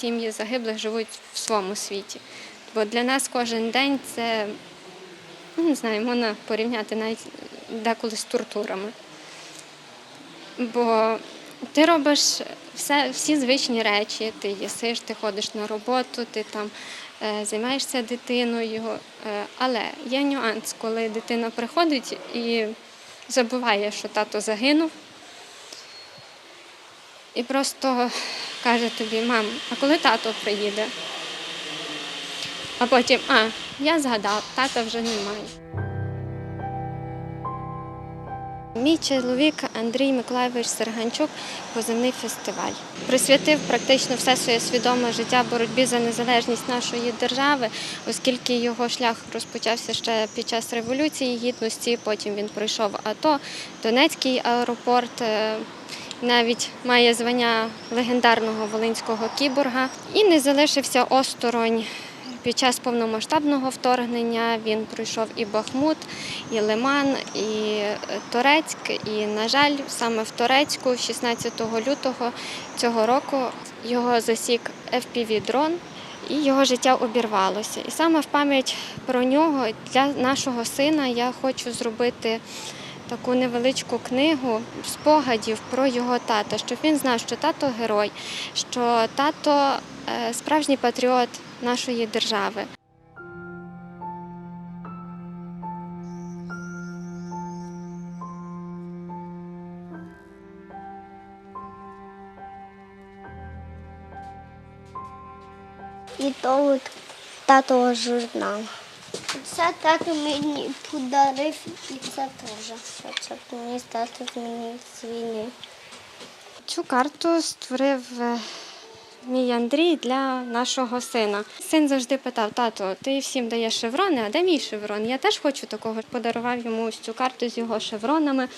сім'ї загиблих живуть в своєму світі. Бо для нас кожен день це ну, не знаю, можна порівняти навіть деколи з тортурами. Бо ти робиш все, всі звичні речі, ти їсиш, ти ходиш на роботу, ти там е, займаєшся дитиною. Е, але є нюанс, коли дитина приходить і забуває, що тато загинув. І просто каже тобі, мам, а коли тато приїде? А потім, а, я згадав, тата вже немає. Мій чоловік Андрій Миколайович Серганчук позивний фестиваль присвятив практично все своє свідоме життя боротьбі за незалежність нашої держави, оскільки його шлях розпочався ще під час революції гідності. Потім він пройшов АТО, Донецький аеропорт. Навіть має звання легендарного волинського кіборга і не залишився осторонь. Під час повномасштабного вторгнення він пройшов і Бахмут, і Лиман, і Торецьк. І, на жаль, саме в Торецьку, 16 лютого цього року, його засік FPV-дрон. І його життя обірвалося. І саме в пам'ять про нього для нашого сина я хочу зробити таку невеличку книгу спогадів про його тата, щоб він знав, що тато герой, що тато е, справжній патріот нашої держави. І то от тато журнал. Це тато мені подарив і це теж. Це мені тато мені з війни. Цю карту створив е, мій Андрій для нашого сина. Син завжди питав: тато, ти всім даєш шеврони, а де мій шеврон? Я теж хочу такого. Подарував йому ось цю карту з його шевронами.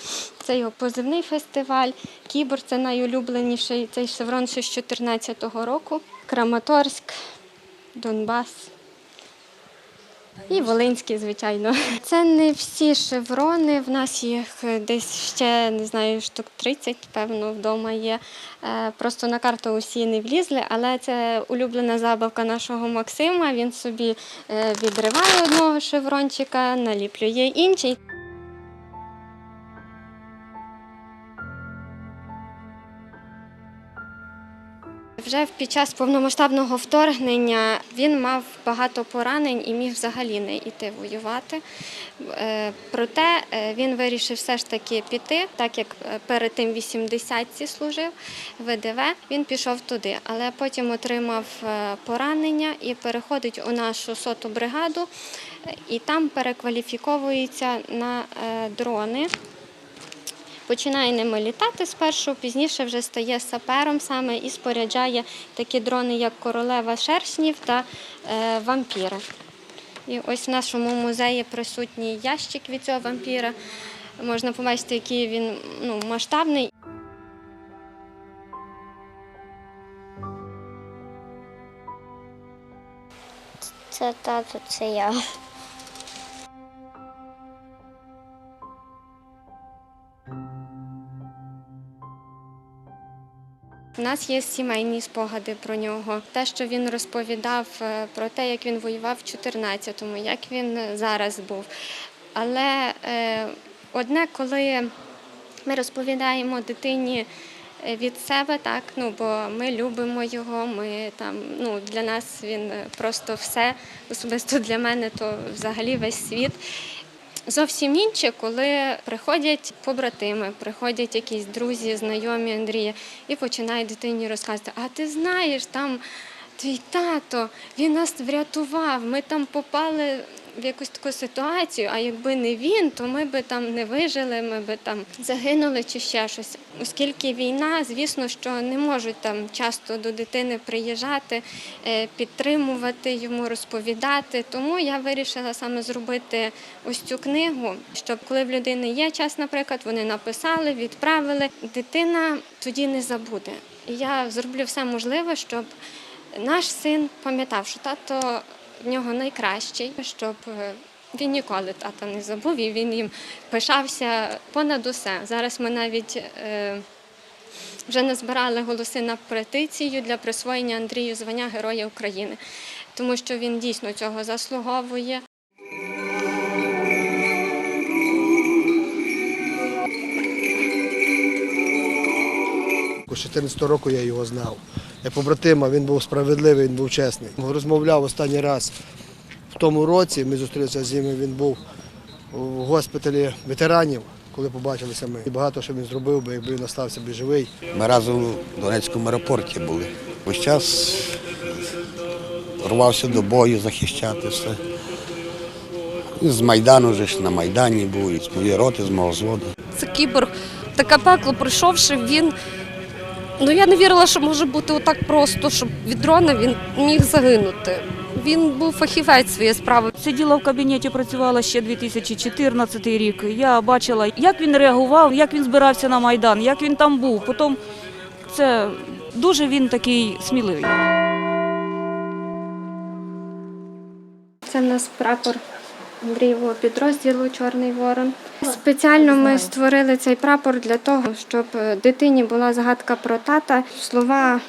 Це його позивний фестиваль. Кібор це найулюбленіший цей шеврон ще з 2014 року. Краматорськ, Донбас. І Волинський, звичайно. Це не всі шеврони. В нас їх десь ще не знаю, штук 30, певно, вдома є. Е, Просто на карту усі не влізли, але це улюблена забавка нашого Максима. Він собі е, відриває одного шеврончика, наліплює інший. Вже під час повномасштабного вторгнення він мав багато поранень і міг взагалі не йти воювати. Е, Проте е, він вирішив все ж таки піти, так як е, перед тим 80-ці служив ВДВ, він пішов туди, але потім отримав поранення і переходить у нашу соту бригаду, і там перекваліфіковується на дрони. Починає ними літати спершу, пізніше вже стає сапером саме і споряджає такі дрони, як королева шершнів та е, вампіри. І ось в нашому музеї присутній ящик від цього вампіра. Можна побачити, який він ну, масштабний. Це тато, це я. У нас є сімейні спогади про нього. Те, що він розповідав е, про те, як він воював в 14-му, як він зараз був. Але е, одне, коли ми розповідаємо дитині е, від себе, так, ну бо ми любимо його, ми там, ну, для нас він просто все, особисто для мене, то взагалі весь світ. Зовсім інше, коли приходять побратими, приходять якісь друзі, знайомі Андрія і починають дитині розказувати, а ти знаєш, там твій тато, він нас врятував, ми там попали в якусь таку ситуацію, а якби не він, то ми би там не вижили, ми би там загинули чи ще щось. Оскільки війна, звісно, що не можуть там часто до дитини приїжджати, е, підтримувати йому, розповідати. Тому я вирішила саме зробити ось цю книгу, щоб коли в людини є час, наприклад, вони написали, відправили. Дитина тоді не забуде. І я зроблю все можливе, щоб наш син пам'ятав, що тато в нього найкращий, щоб е, він ніколи тата не забув і він їм пишався понад усе. Зараз ми навіть е, вже назбирали голоси на петицію для присвоєння Андрію звання Героя України, тому що він дійсно цього заслуговує. З 14 року я його знав. Побратима, він був справедливий, він був чесний. Розмовляв останній раз в тому році. Ми зустрілися з ним. Він був у госпіталі ветеранів, коли побачилися ми. І багато що він зробив би, якби він остався б живий. Ми разом в Донецькому аеропорті були. Ось час рвався до бою захищати все. І з Майдану вже ж на Майдані був, і з моєї роти, з мого взводу. Це кіборг, таке пекло пройшовши, він. Ну я не вірила, що може бути отак просто, щоб від дрона він міг загинути. Він був фахівець своєї справи. Сиділа в кабінеті, працювала ще 2014 рік. Я бачила, як він реагував, як він збирався на Майдан, як він там був. Потім це дуже він такий сміливий. Це в нас прапор Андрієвого підрозділу Чорний Ворон. Спеціально ми створили цей прапор для того, щоб дитині була згадка про тата, слова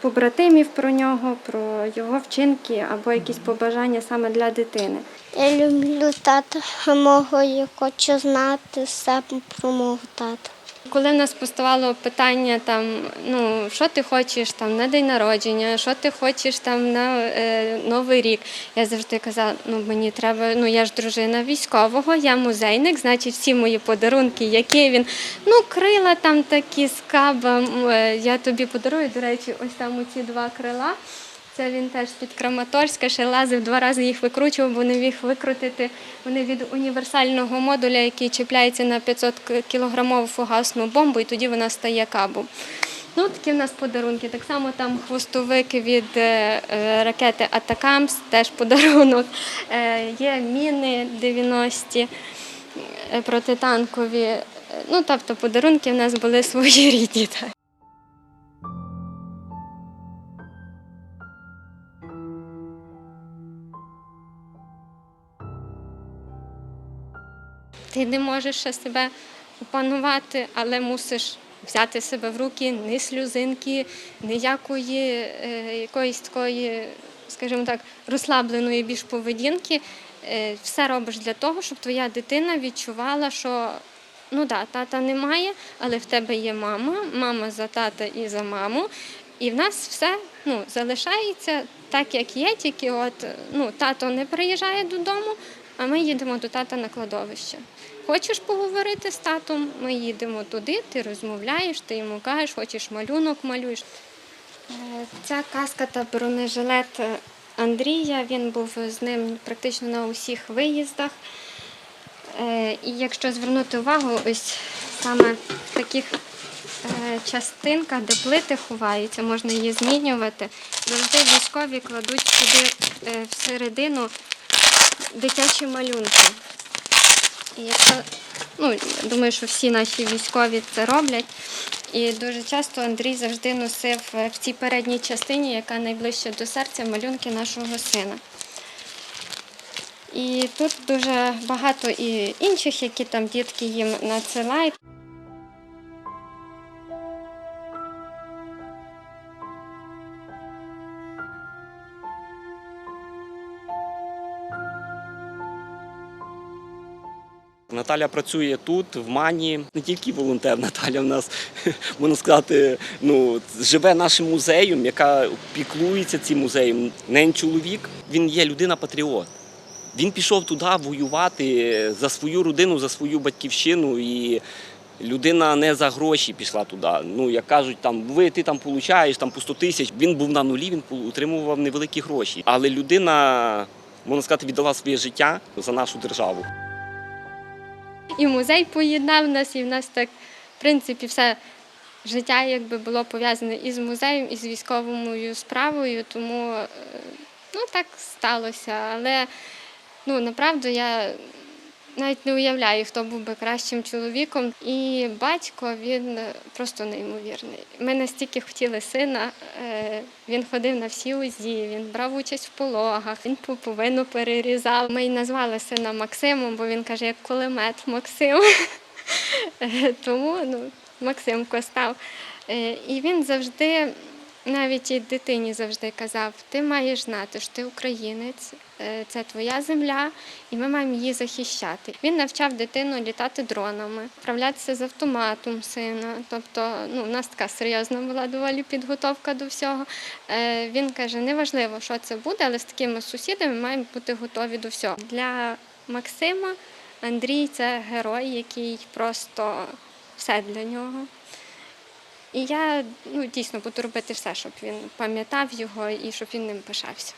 побратимів про нього, про його вчинки або якісь побажання саме для дитини. Я люблю тата мого, я хочу знати все про мого тата. Коли в нас поставало питання, там, ну, що ти хочеш там, на день народження, що ти хочеш там, на е, Новий рік, я завжди казала, ну мені треба, ну я ж дружина військового, я музейник, значить всі мої подарунки, які він, ну, крила там такі з каба, м, е, я тобі подарую, до речі, ось там оці два крила. Це він теж з-під Краматорська, ще лазив два рази їх викручував, бо не міг викрутити. Вони від універсального модуля, який чіпляється на 500 кілограмову фугасну бомбу, і тоді вона стає кабом. Ну, такі в нас подарунки. Так само там хвостовики від е, е, ракети Атакамс, теж подарунок. Е, є міни 90 е, протитанкові. Ну, тобто подарунки в нас були своєрідні. Так. Ти не можеш ще себе опанувати, але мусиш взяти себе в руки, ні сльозинки, ніякої е, якоїсь такої, скажімо так, розслабленої більш поведінки. Е, все робиш для того, щоб твоя дитина відчувала, що ну да, тата немає, але в тебе є мама, мама за тата і за маму. І в нас все ну, залишається так, як є, тільки от ну, тато не приїжджає додому, а ми їдемо до тата на кладовище. Хочеш поговорити з татом, ми їдемо туди, ти розмовляєш, ти йому кажеш, хочеш малюнок малюєш. Е, Ця каска та бронежилет Андрія, він був з ним практично на усіх виїздах. Е, І якщо звернути увагу, ось саме в таких е, частинках, де плити ховаються, можна її змінювати. Завжди військові кладуть сюди е, всередину дитячі малюнки. І якщо, ну, думаю, що всі наші військові це роблять. І дуже часто Андрій завжди носив е, в цій передній частині, яка найближче до серця, малюнки нашого сина. І тут дуже багато і інших, які там дітки їм надсилають. Наталя працює тут, в Мані. Не тільки волонтер, Наталя в нас, можна сказати, ну, живе нашим музеєм, яка піклується цим музеєм. Нен чоловік, він є людина-патріот. Він пішов туди воювати за свою родину, за свою батьківщину. І людина не за гроші пішла туди. Ну, як кажуть, там, ви ти там получаєш там, по 100 тисяч. Він був на нулі, він отримував невеликі гроші. Але людина, можна сказати, віддала своє життя за нашу державу. І музей поєднав нас, і в нас так, в принципі, все життя якби було пов'язане і з музеєм, і з військовою справою, тому е, ну, так сталося. Але ну, направду я навіть не уявляю, хто був би кращим чоловіком. І батько він е, просто неймовірний. Ми настільки хотіли сина, е, він ходив на всі УЗІ, він брав участь в пологах, він пуповину перерізав. Ми й назвали сина Максимом, бо він каже, як кулемет Максим. Тому ну, Максимко став. Е, І він завжди, навіть і дитині завжди казав: ти маєш знати, що ти українець, це твоя земля, і ми маємо її захищати. Він навчав дитину літати дронами, вправлятися з автоматом сина. Тобто, ну, у нас така серйозна була доволі підготовка до всього. Е, Він каже: неважливо, що це буде, але з такими сусідами маємо бути готові до всього. Для Максима Андрій це герой, який просто все для нього. І я ну, дійсно буду робити все, щоб він пам'ятав його і щоб він ним пишався.